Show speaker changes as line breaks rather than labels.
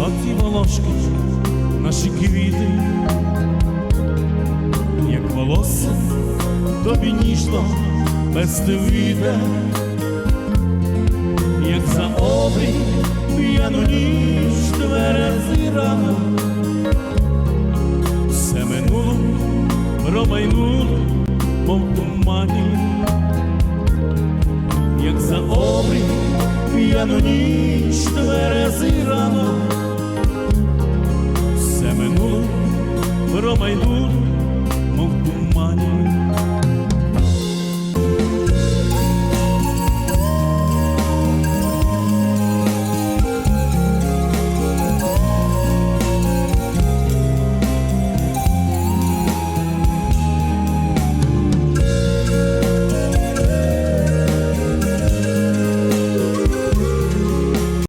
оті волошки, наші квіти, як волосся тобі ніжно бездивіде, як за обрій п'яну ніч тверези рано, все минуло, промайнуло, мов тумані, як за обрій п'яну ніч Roma e Lourdes,